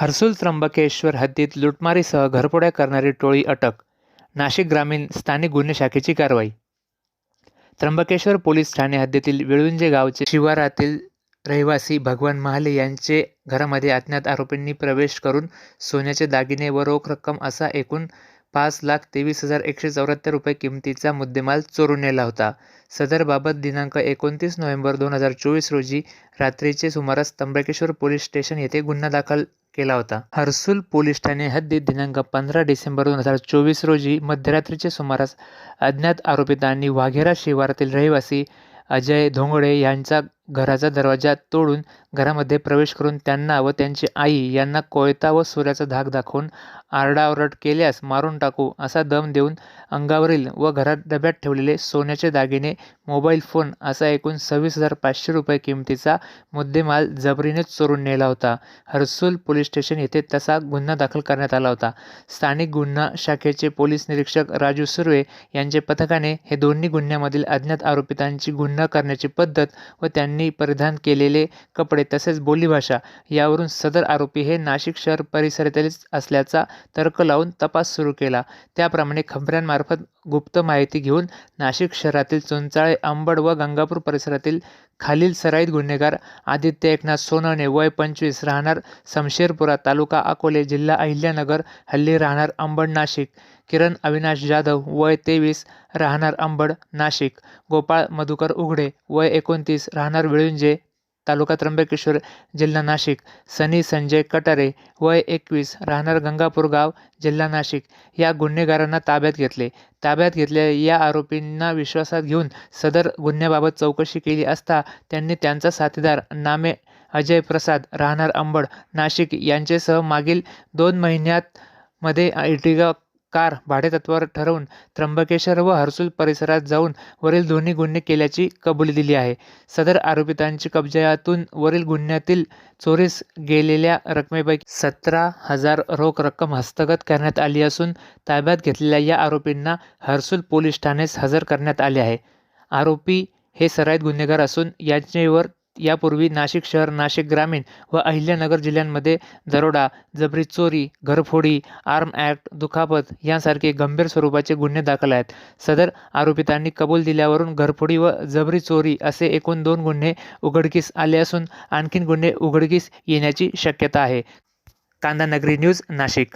हर्सुल त्र्यंबकेश्वर हद्दीत लुटमारीसह घरपोड्या करणारी टोळी अटक. नाशिक ग्रामीण स्थानिक गुन्हे शाखेची कारवाई. त्र्यंबकेश्वर पोलीस ठाणे हद्दीतील विळुंजे गावचे शिवारातील रहिवासी भगवान महाले यांचे घरामध्ये अज्ञात आरोपींनी प्रवेश करून सोन्याचे दागिने व रोख रक्कम असा एकूण पाच लाख तेवीस हजार एकशे चौऱ्याहत्तर रुपये किमतीचा मुद्देमाल चोरून नेला होता. सदरबाबत दिनांक एकोणतीस नोव्हेंबर दोन हजार चोवीस रोजी रात्रीचे सुमारास त्र्यंबकेश्वर पोलीस स्टेशन येथे गुन्हा दाखल केला होता. हर्सुल पोलीस ठाणे हद्दीत दिनांक पंधरा डिसेंबर दोन हजार चोवीस रोजी मध्यरात्रीचे सुमारास अज्ञात आरोपितांनी वाघेरा शिवारातील रहिवासी अजय धोंगडे यांचा घराचा दरवाजा तोडून घरामध्ये प्रवेश करून त्यांना व त्यांची आई यांना कोयता व सूर्याचा धाक दाखवून आरडाओरड केल्यास मारून टाकू असा दम देऊन अंगावरील व घरात डब्यात ठेवलेले सोन्याचे दागिने मोबाईल फोन असा एकूण सव्वीस हजार पाचशे रुपये किमतीचा मुद्देमाल जबरीने चोरून नेला होता. हर्सुल पोलीस स्टेशन येथे तसा गुन्हा दाखल करण्यात आला होता. स्थानिक गुन्हा शाखेचे पोलीस निरीक्षक राजू सुर्वे यांच्या पथकाने हे दोन्ही गुन्ह्यामधील अज्ञात आरोपितांची गुन्हा करण्याची पद्धत व त्यांनी परिधान केलेले कपडे तसेच बोलीभाषा यावरून सदर आरोपी हे नाशिक शहर परिसरातीलच असल्याचा तर्क लावून तपास सुरू केला. त्याप्रमाणे खबऱ्यांमार्फत गुप्त माहिती घेऊन नाशिक शहरातील चुंचाळे अंबड व गंगापूर परिसरातील खालील सराईत गुन्हेगार आदित्य एकनाथ सोनवणे वय पंचवीस राहणार समशेरपुरा तालुका अकोले जिल्हा अहिल्यानगर हल्ली राहणार अंबड नाशिक. किरण अविनाश जाधव वय तेवीस राहणार अंबड नाशिक. गोपाळ मधुकर उघडे वय एकोणतीस राहणार विळुंजे तालुका त्र्यंबकेश्वर जिल्हा नाशिक. सनी संजय कटारे वय एकवीस राहणार गंगापूर गाव जिल्हा नाशिक. या गुन्हेगारांना ताब्यात घेतले. ताब्यात घेतलेल्या या आरोपींना विश्वासात घेऊन सदर गुन्ह्याबाबत चौकशी केली असता त्यांनी त्यांचा साथीदार नामे अजय प्रसाद राहणार अंबड नाशिक यांचेसह मागील दोन महिन्यात मध्ये इटिगा कार भाडेतत्वावर ठरवून त्र्यंबकेश्वर व हर्सुल परिसरात जाऊन वरील दोन्ही गुन्हे केल्याची कबुली दिली आहे. सदर आरोपितांची कब्जातून वरील गुन्ह्यातील चोरीस गेलेल्या रकमेपैकी सतरा हजार रोख रक्कम हस्तगत करण्यात आली असून ताब्यात घेतलेल्या या आरोपींना हर्सुल पोलीस ठाण्यास हजर करण्यात आले आहे. आरोपी हे सराईत गुन्हेगार असून यांचेवर यापूर्वी नाशिक शहर नाशिक ग्रामीण व अहिल्यानगर जिल्ह्यांमध्ये दरोडा जबरी चोरी घरफोडी आर्म ॲक्ट दुखापत यांसारखे गंभीर स्वरूपाचे गुन्हे दाखल आहेत. सदर आरोपितांनी कबूल दिल्यावरून घरफोडी व जबरी चोरी असे एकूण दोन गुन्हे उघडकीस आले असून आणखीन गुन्हे उघडकीस येण्याची शक्यता आहे. कांदा नगरी न्यूज नाशिक.